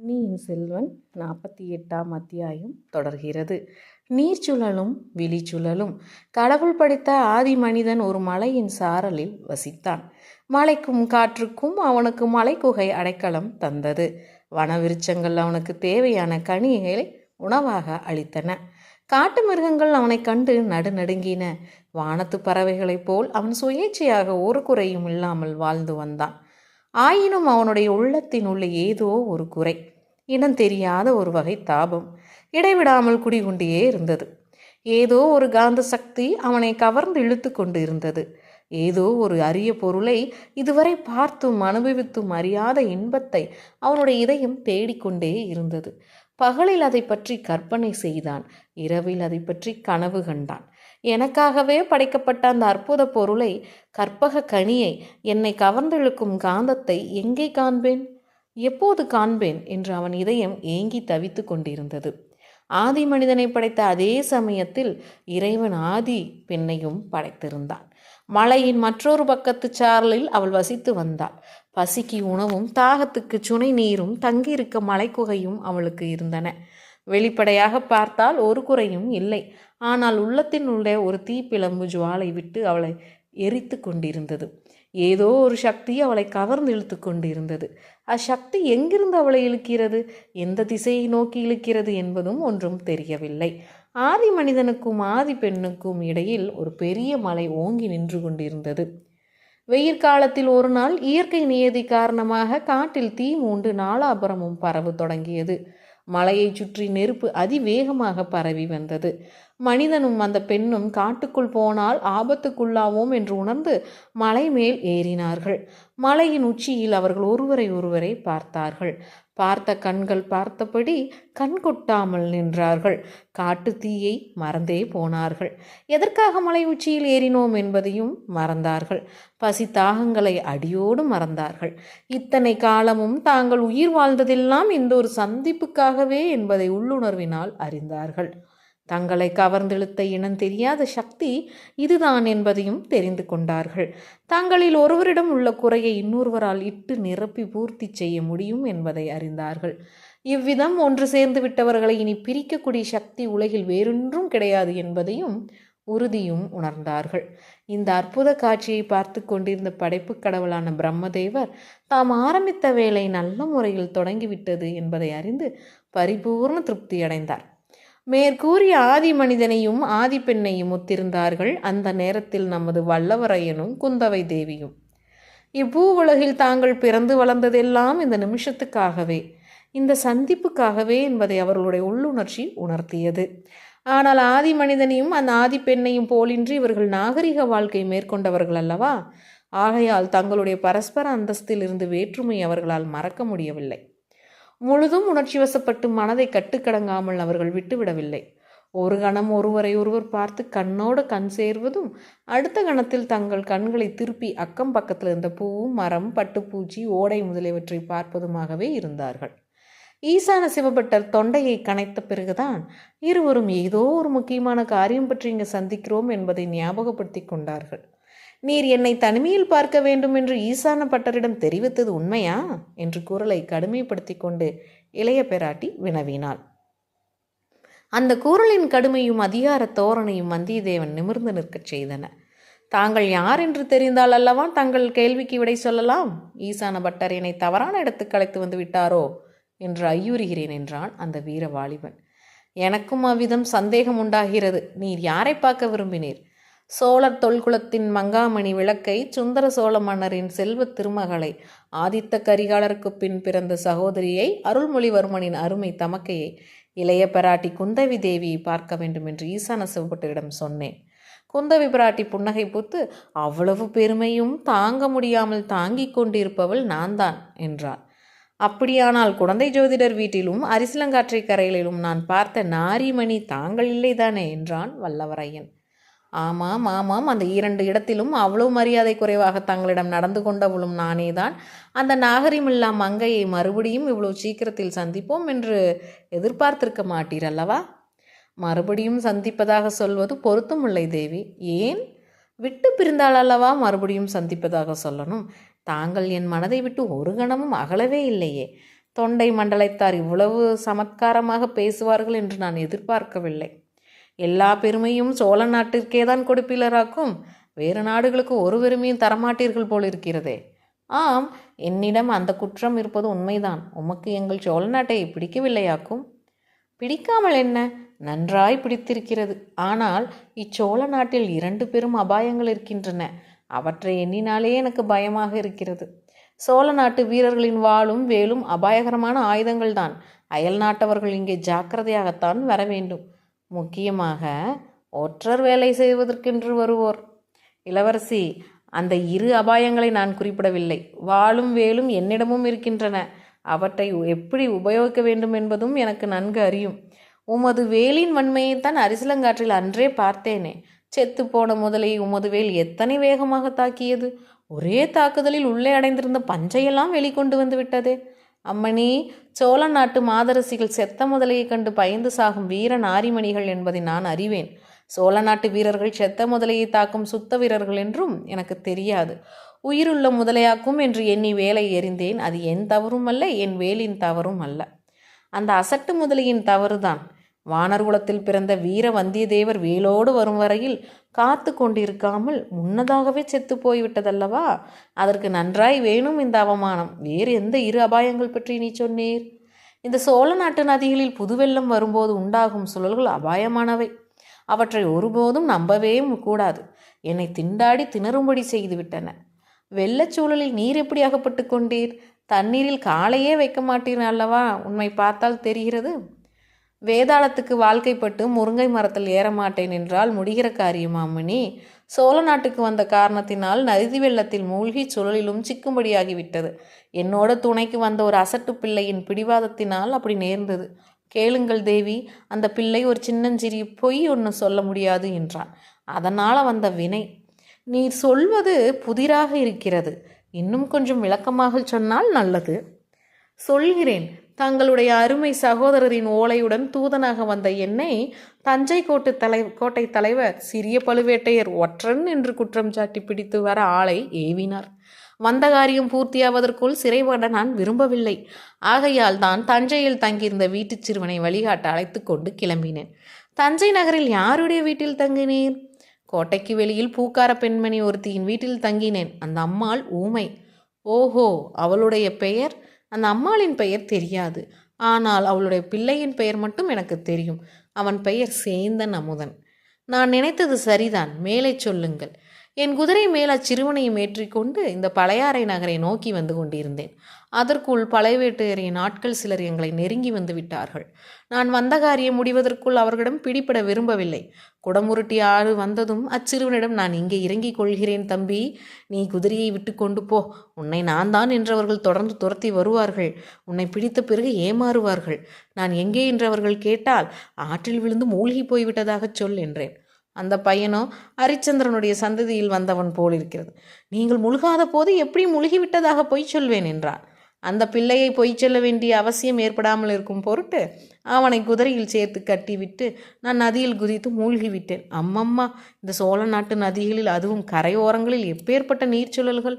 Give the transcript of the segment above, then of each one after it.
பொன்னியின் செல்வன் நாற்பத்தி எட்டாம் அத்தியாயம் தொடர்கிறது. நீர்ச்சுழலும் விழிச்சுழலும் கடவுள் படைத்த ஆதி மனிதன் ஒரு மலையின் சாரலில் வசித்தான். மலைக்கும் காற்றுக்கும் அவனுக்கு மலைக்குகை அடைக்கலம் தந்தது. வனவிருச்சங்கள் அவனுக்கு தேவையான கனிகளை உணவாக அளித்தன. காட்டு மிருகங்கள் அவனை கண்டு நடுநடுங்கின. வானத்து பறவைகளைப் போல் அவன் சுயேட்சையாக ஒரு குறையும் இல்லாமல் வாழ்ந்து வந்தான். ஆயினும் அவனுடைய உள்ளத்தின் உள்ள ஏதோ ஒரு குறை. இனம் தெரியாத ஒரு வகை தாபம். இடைவிடாமல் குடிகொண்டே இருந்தது. ஏதோ ஒரு காந்த சக்தி அவனை கவர்ந்து இழுத்து கொண்டு இருந்தது ஏதோ ஒரு அரிய பொருளை இதுவரை பார்த்தும் அனுபவித்தும் அறியாத இன்பத்தை அவனுடைய இதயம் தேடிக்கொண்டே இருந்தது. பகலில் அதை பற்றி கற்பனை செய்தான். இரவில் அதை பற்றி கனவு கண்டான். எனக்காகவே படைக்கப்பட்ட அந்த அற்புத பொருளை கற்பக கனியை என்னை கவர்ந்திழுக்கும் காந்தத்தை எங்கே காண்பேன்? எப்போது காண்பேன்? என்று அவன் இதயம் ஏங்கி தவித்து கொண்டிருந்தது. ஆதி மனிதனை படைத்த அதே சமயத்தில் இறைவன் ஆதி பெண்ணையும் படைத்திருந்தான். மலையின் மற்றொரு பக்கத்து சாரலில் அவள் வசித்து வந்தாள். பசிக்கு உணவும் தாகத்துக்கு சுனை நீரும் தங்கியிருக்க மலைக்குகையும் அவளுக்கு இருந்தன. வெளிப்படையாக பார்த்தால் ஒரு குறையும் இல்லை. ஆனால் உள்ளத்தின் உள்ளே ஒரு தீப்பிளம்பு ஜுவாலை விட்டு அவளை எரித்து கொண்டிருந்தது. ஏதோ ஒரு சக்தி அவளை கவர்ந்து இழுத்து கொண்டிருந்தது. அச்சக்தி எங்கிருந்து அவளை இழுக்கிறது? எந்த திசையை நோக்கி இழுக்கிறது என்பதும் ஒன்றும் தெரியவில்லை. ஆதி மனிதனுக்கும் ஆதி பெண்ணுக்கும் இடையில் ஒரு பெரிய மலை ஓங்கி நின்று கொண்டிருந்தது. வெயிற்காலத்தில் ஒரு நாள் இயற்கை நியதி காரணமாக காட்டில் தீ மூண்டு நாலாபுரமும் பரவு தொடங்கியது. மலையைச் சுற்றி நெருப்பு அதிவேகமாக பரவி வந்தது. மனிதனும் அந்த பெண்ணும் காட்டுக்குள் போனால் ஆபத்துக்குள்ளாவோம் என்று உணர்ந்து மலை மேல் ஏறினார்கள். மலையின் உச்சியில் அவர்கள் ஒருவரை ஒருவரை பார்த்தார்கள். பார்த்த கண்கள் பார்த்தபடி கண் கொட்டாமல் நின்றார்கள். காட்டு தீயை மறந்தே போனார்கள். எதற்காக மலை உச்சியில் ஏறினோம் என்பதையும் மறந்தார்கள். பசி தாகங்களை அடியோடு மறந்தார்கள். இத்தனை காலமும் தாங்கள் உயிர் வாழ்ந்ததெல்லாம் இந்த ஒரு சந்திப்புக்காகவே என்பதை உள்ளுணர்வினால் அறிந்தார்கள். தங்களை கவர்ந்தெழுத்த இனம் தெரியாத சக்தி இதுதான் என்பதையும் தெரிந்து கொண்டார்கள். தங்களில் ஒருவரிடம் உள்ள குறையை இன்னொருவரால் இட்டு நிரப்பி பூர்த்தி செய்ய முடியும் என்பதை அறிந்தார்கள். இவ்விதம் ஒன்று சேர்ந்து விட்டவர்களை இனி பிரிக்கக்கூடிய சக்தி உலகில் வேறொன்றும் கிடையாது என்பதையும் உறுதியும் உணர்ந்தார்கள். இந்த அற்புத காட்சியை பார்த்து கொண்டிருந்த படைப்பு கடவுளான பிரம்மதேவர் தாம் ஆரம்பித்த வேலை நல்ல முறையில் தொடங்கிவிட்டது என்பதை அறிந்து பரிபூர்ண திருப்தி அடைந்தார் மேற்கூறிய ஆதி மனிதனையும் ஆதி பெண்ணையும் ஒத்திருந்தார்கள். அந்த நேரத்தில் நமது வல்லவரையனும் குந்தவை தேவியும். இப்பூ உலகில் தாங்கள் பிறந்து வளர்ந்ததெல்லாம் இந்த நிமிஷத்துக்காகவே இந்த சந்திப்புக்காகவே என்பதை அவர்களுடைய உள்ளுணர்ச்சி உணர்த்தியது. ஆனால் ஆதி மனிதனையும் அந்த ஆதி பெண்ணையும் போலின்றி இவர்கள் நாகரிக வாழ்க்கை மேற்கொண்டவர்கள் அல்லவா? ஆகையால் தங்களுடைய பரஸ்பர அந்தஸ்தில் இருந்து வேற்றுமை அவர்களால் மறக்க முடியவில்லை. முழுதும் உணர்ச்சி வசப்பட்டு மனதை கட்டுக்கடங்காமல் அவர்கள் விட்டுவிடவில்லை. ஒரு கணம் ஒருவரை ஒருவர் பார்த்து கண்ணோடு கண் சேர்வதும் அடுத்த கணத்தில் தங்கள் கண்களை திருப்பி அக்கம் பக்கத்தில் இருந்த பூவும் மரம் பட்டுப்பூச்சி ஓடை முதலியவற்றை பார்ப்பதுமாகவே இருந்தார்கள். ஈசான சிவபட்டர் தொண்டையை கனைத்த பிறகுதான் இருவரும் ஏதோ ஒரு முக்கியமான காரியம் பற்றி இங்கு சந்திக்கிறோம் என்பதை ஞாபகப்படுத்தி கொண்டார்கள். நீர் என்னை தனிமையில் பார்க்க வேண்டும் என்று ஈசான பட்டரிடம் தெரிவித்தது உண்மையா? என்று குரலை கடுமைப்படுத்தி கொண்டு இளைய பெராட்டி வினவினாள். அந்த குரலின் கடுமையும் அதிகார தோரணையும் வந்தியத்தேவன் நிமிர்ந்து நிற்கச் செய்தன. தாங்கள் யார் என்று தெரிந்தால் அல்லவா தங்கள் கேள்விக்கு விடை சொல்லலாம்? ஈசான பட்டர் என்னை தவறான இடத்துக்கு அழைத்து வந்து விட்டாரோ? என்று ஐயுறுகிறேன் என்றான் அந்த வீர வாலிபன் எனக்கும் அவ்விதம் சந்தேகம் உண்டாகிறது. நீர் யாரை பார்க்க விரும்பினீர்? சோழர் தொல்குலத்தின் மங்காமணி விளக்கை சுந்தர சோழ மன்னரின் செல்வ திருமகளை ஆதித்த கரிகாலருக்கு பின் பிறந்த சகோதரியை அருள்மொழிவர்மனின் அருமை தமக்கையை இளைய பிராட்டி குந்தவி தேவியை பார்க்க வேண்டும் என்று ஈசான சிவபட்டிடம் சொன்னேன். குந்தவி பிராட்டி புன்னகை பூத்து அவ்வளவு பெருமையும் தாங்க முடியாமல் தாங்கிக் கொண்டிருப்பவள் நான் தான் என்றாள். அப்படியானால் குழந்தை ஜோதிடர் வீட்டிலும் அரிசிலங்காற்றை கரையிலும் நான் பார்த்த நாரிமணி தாங்கள் இல்லைதானே என்றான் வல்லவரையன். ஆமாம் ஆமாம். அந்த இரண்டு இடத்திலும் அவ்வளவு மரியாதை குறைவாக தங்களிடம் நடந்து கொண்டவளும் நானேதான் அந்த நாகரிமில்லா மங்கையை மறுபடியும் இவ்வளவு சீக்கிரத்தில் சந்திப்போம் என்று எதிர்பார்த்திருக்க மாட்டீர் அல்லவா மறுபடியும் சந்திப்பதாக சொல்வது பொருத்தமில்லை தேவி. ஏன்? விட்டு பிரிந்தால் அல்லவா மறுபடியும் சந்திப்பதாக சொல்லணும்? தாங்கள் என் மனதை விட்டு ஒரு கணமும் அகலவே இல்லையே. தொண்டை மண்டலத்தார் இவ்வளவு சமத்காரமாக பேசுவார்கள் என்று நான் எதிர்பார்க்கவில்லை. எல்லா பெருமையும் சோழ நாட்டிற்கே தான் கொடுப்பீலராக்கும். வேறு நாடுகளுக்கு ஒரு பெருமையும் தரமாட்டீர்கள் போல் இருக்கிறதே ஆம் என்னிடம் அந்த குற்றம் இருப்பது உண்மைதான். உமக்கு எங்கள் சோழ நாட்டை பிடிக்கவில்லையாக்கும்? பிடிக்காமல் என்ன? நன்றாய் பிடித்திருக்கிறது. ஆனால் இச்சோழ நாட்டில் இரண்டு பெரும் அபாயங்கள் இருக்கின்றன. அவற்றை எண்ணினாலே எனக்கு பயமாக இருக்கிறது. சோழ நாட்டு வீரர்களின் வாளும் வேலும் அபாயகரமான ஆயுதங்கள்தான். அயல் நாட்டவர்கள் இங்கே ஜாக்கிரதையாகத்தான் வர வேண்டும். முக்கியமாக ஒற்றர் வேலை செய்வதற்கென்று வருவோர். இளவரசி அந்த இரு அபாயங்களை நான் குறிப்பிடவில்லை. வாளும் வேலும் என்னிடமும் இருக்கின்றன. அவற்றை எப்படி உபயோகிக்க வேண்டும் என்பதும் எனக்கு நன்கு அறியும். உமது வேலின் வன்மையைத்தான் அரிசிலங்காற்றில் அன்றே பார்த்தேனே. செத்து போன முதலை உமது வேல் எத்தனை வேகமாக தாக்கியது? ஒரே தாக்குதலில் உள்ளே அடைந்திருந்த பஞ்சையெல்லாம் வெளிக்கொண்டு வந்து விட்டதே. அம்மணி சோழ நாட்டு மாதரசிகள் செத்த முதலையை கண்டு பயந்து சாகும் வீர நாரிமணிகள் என்பதை நான் அறிவேன். சோழ நாட்டு வீரர்கள் செத்த முதலையை தாக்கும் சுத்த வீரர்கள் என்றும் எனக்கு தெரியாது. உயிருள்ள முதலையாக்கும் என்று எண்ணி வேலை எறிந்தேன். அது என் தவறும் அல்ல என் வேலின் தவறும் அல்ல. அந்த அசட்டு முதலையின் தவறுதான். வானர்குலத்தில் பிறந்த வீர வந்தியத்தேவர் வேலோடு வரும் வரையில் காத்து கொண்டிருக்காமல் முன்னதாகவே செத்து போய்விட்டதல்லவா? அதற்கு நன்றாய் வேணும் இந்த அவமானம். வேறு எந்த இரு அபாயங்கள் பற்றி நீ சொன்னீர்? இந்த சோழ நாட்டு நதிகளில் புதுவெள்ளம் வரும்போது உண்டாகும் சுழல்கள் அபாயமானவை. அவற்றை ஒருபோதும் நம்பவே கூடாது. என்னை திண்டாடி திணறும்படி செய்துவிட்டன. வெள்ளச்சூழலில் நீர் எப்படி அகப்பட்டு கொண்டீர்? தண்ணீரில் காலையே வைக்க மாட்டீர் அல்லவா? உண்மை பார்த்தால் தெரிகிறது. வேதாளத்துக்கு வாழ்க்கைப்பட்டு முருங்கை மரத்தில் ஏற மாட்டேன் என்றால் முடிகிற காரியமாமணி சோழ நாட்டுக்கு வந்த காரணத்தினால் நதி வெள்ளத்தில் மூழ்கி சுழலிலும் சிக்கும்படியாகிவிட்டது. என்னோட துணைக்கு வந்த ஒரு அசட்டு பிள்ளையின் பிடிவாதத்தினால் அப்படி நேர்ந்தது. கேளுங்கள் தேவி அந்த பிள்ளை ஒரு சின்னஞ்சிறிய பொய் ஒன்று சொல்ல முடியாது என்றான். அதனால் வந்த வினை. நீர் சொல்வது புதிராக இருக்கிறது. இன்னும் கொஞ்சம் விளக்கமாக சொன்னால் நல்லது. சொல்கிறேன் தங்களுடைய அருமை சகோதரரின் ஓலையுடன் தூதனாக வந்த என்னை தஞ்சை கோட்டு தலை கோட்டை தலைவர் சிறிய பழுவேட்டையர் ஒற்றன் என்று குற்றம் சாட்டி பிடித்து வர ஆளை ஏவினார். வந்த காரியம் பூர்த்தியாவதற்குள் சிறைபட நான் விரும்பவில்லை. ஆகையால் தான் தஞ்சையில் தங்கியிருந்த வீட்டுச் சிறுவனை வழிகாட்ட அழைத்து கொண்டு கிளம்பினேன். தஞ்சை நகரில் யாருடைய வீட்டில் தங்கினீர்? கோட்டைக்கு வெளியில் பூக்கார பெண்மணி ஒருத்தியின் வீட்டில் தங்கினேன். அந்த அம்மாள் ஊமை. ஓஹோ அவளுடைய பெயர் அந்த அம்மாளின் பெயர் தெரியாது. ஆனால் அவளுடைய பிள்ளையின் பெயர் மட்டும் எனக்கு தெரியும். அவன் பெயர் சேந்தன் அமுதன். நான் நினைத்தது சரிதான். மேலே சொல்லுங்கள். என் குதிரை மேல் அச்சிறுவனையும் ஏற்றிக்கொண்டு இந்த பழையாறை நகரை நோக்கி வந்து கொண்டிருந்தேன். அதற்குள் பழையவேட்டையரின் ஆட்கள் சிலர் எங்களை நெருங்கி வந்து விட்டார்கள். நான் வந்த காரியம் முடிவதற்குள் அவர்களிடம் பிடிபட விரும்பவில்லை. குடமுருட்டி ஆறு வந்ததும் அச்சிறுவனிடம் நான் இங்கே இறங்கிக் கொள்கிறேன் தம்பி. நீ குதிரையை விட்டு கொண்டு போ. உன்னை நான் தான் என்றவர்கள் தொடர்ந்து துரத்தி வருவார்கள். உன்னை பிடித்த பிறகு ஏமாறுவார்கள். நான் எங்கே என்றவர்கள் கேட்டால் ஆற்றில் விழுந்து மூழ்கி போய்விட்டதாகச் சொல் என்றேன். அந்த பையனோ ஹரிச்சந்திரனுடைய சந்ததியில் வந்தவன் போல் இருக்கிறது. நீங்கள் முழுகாத போது எப்படி முழுகிவிட்டதாக பொய் சொல்வேன் என்றான். அந்த பிள்ளையை பொய் சொல்ல வேண்டிய அவசியம் ஏற்படாமல் இருக்கும் பொருட்டு அவனை குதிரையில் சேர்த்து கட்டிவிட்டு நான் நதியில் குதித்து மூழ்கிவிட்டேன். அம்மம்மா இந்த சோழ நாட்டு நதிகளில் அதுவும் கரையோரங்களில் எப்பேற்பட்ட நீர்ச்சுழல்கள்?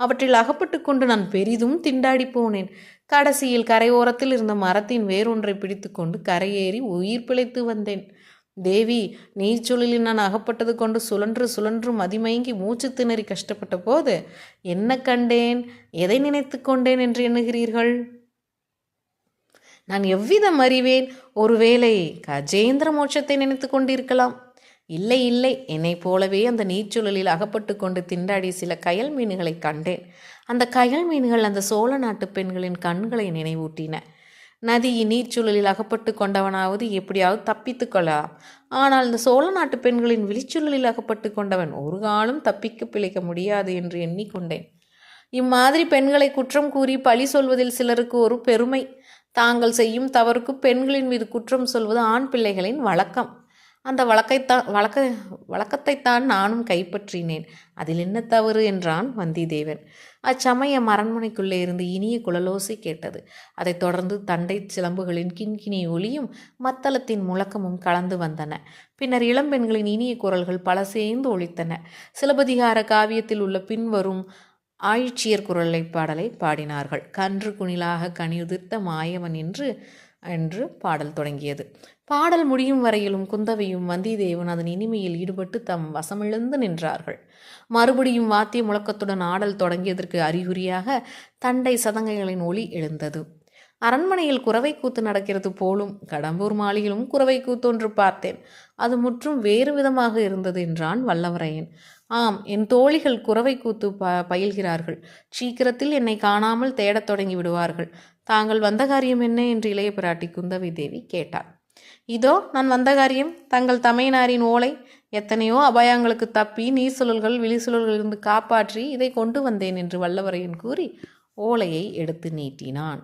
அவற்றில் அகப்பட்டு கொண்டு நான் பெரிதும் திண்டாடி போனேன். கடைசியில் கரையோரத்தில் இருந்த மரத்தின் வேறொன்றை பிடித்து கொண்டு கரையேறி உயிர் பிழைத்து வந்தேன். தேவி நீர்ச்சுழலில் நான் அகப்பட்டது கொண்டு சுழன்று சுழன்று மதிமயங்கி மூச்சு திணறி கஷ்டப்பட்ட போது என்ன கண்டேன்? எதை நினைத்து கொண்டேன் என்று எண்ணுகிறீர்கள்? நான் எவ்விதம் அறிவேன்? ஒருவேளை கஜேந்திர மோட்சத்தை நினைத்து கொண்டிருக்கலாம். இல்லை இல்லை. என்னைப் போலவே அந்த நீர்ச்சுழலில் அகப்பட்டு கொண்டு திண்டாடி சில கயல் மீன்களை கண்டேன். அந்த கயல் மீன்கள் அந்த சோழ நாட்டு பெண்களின் கண்களை நினைவூட்டின. நதியின் நீர்ச்சூழலில் அகப்பட்டு கொண்டவனாவது எப்படியாவது தப்பித்து கொள்ளலாம். ஆனால் இந்த சோழ நாட்டு பெண்களின் விழிச்சூழலில் அகப்பட்டு கொண்டவன் ஒரு காலம் தப்பிக்க பிழைக்க முடியாது என்று எண்ணிக்கொண்டேன். இம்மாதிரி பெண்களை குற்றம் கூறி பழி சொல்வதில் சிலருக்கு ஒரு பெருமை. தாங்கள் செய்யும் தவறுக்கு பெண்களின் மீது குற்றம் சொல்வது ஆண் பிள்ளைகளின் வழக்கம். அந்த வழக்கைத்தான் வழக்க வழக்கத்தைத்தான் நானும் கைப்பற்றினேன். அதில் என்ன தவறு என்றான் வந்திதேவன். அச்சமயம் அரண்மனைக்குள்ளே இருந்து இனிய குழலோசை கேட்டது. அதைத் தொடர்ந்து தண்டை சிலம்புகளின் கிண்கிணி ஒளியும் மத்தளத்தின் முழக்கமும் கலந்து வந்தன. பின்னர் இளம்பெண்களின் இனிய குரல்கள் பல சேர்ந்து ஒழித்தன சிலபதிகார காவியத்தில் உள்ள பின்வரும் ஆயிச்சியர் குரலை பாடலை பாடினார்கள். கன்று குணிலாக கனியுதிர்த்த மாயவன் என்று என்று பாடல் தொடங்கியது. பாடல் முடியும் வரையிலும் குந்தவையும் வந்திதேவன் அதன் இனிமையில் ஈடுபட்டு தம் வசமிழந்து நின்றார்கள். மறுபடியும் வாத்திய முழக்கத்துடன் ஆடல் தொடங்கியதற்கு அறிகுறியாக தண்டை சதங்கைகளின் ஒளி எழுந்தது. அரண்மனையில் குறவை கூத்து நடக்கிறது போலும் கடம்பூர் மாளிகையிலும் குறவை கூத்தொன்று பார்த்தேன். அது முற்றும் வேறு விதமாக இருந்தது என்றான் வல்லவரையன். ஆம் என் தோழிகள் குறவை கூத்து ப பயில்கிறார்கள். சீக்கிரத்தில் என்னை காணாமல் தேடத் தொடங்கி விடுவார்கள். தாங்கள் வந்த காரியம் என்ன? என்று இளைய பிராட்டி குந்தவை தேவி கேட்டார் இதோ நான் வந்த காரியம் தங்கள் தமையனாரின் ஓலை எத்தனையோ அபாயங்களுக்கு தப்பி நீசுழல்கள் விழிசுழல்களிலிருந்து காப்பாற்றி இதை கொண்டு வந்தேன் என்று வல்லவரையன் கூறி ஓலையை எடுத்து நீட்டினான்.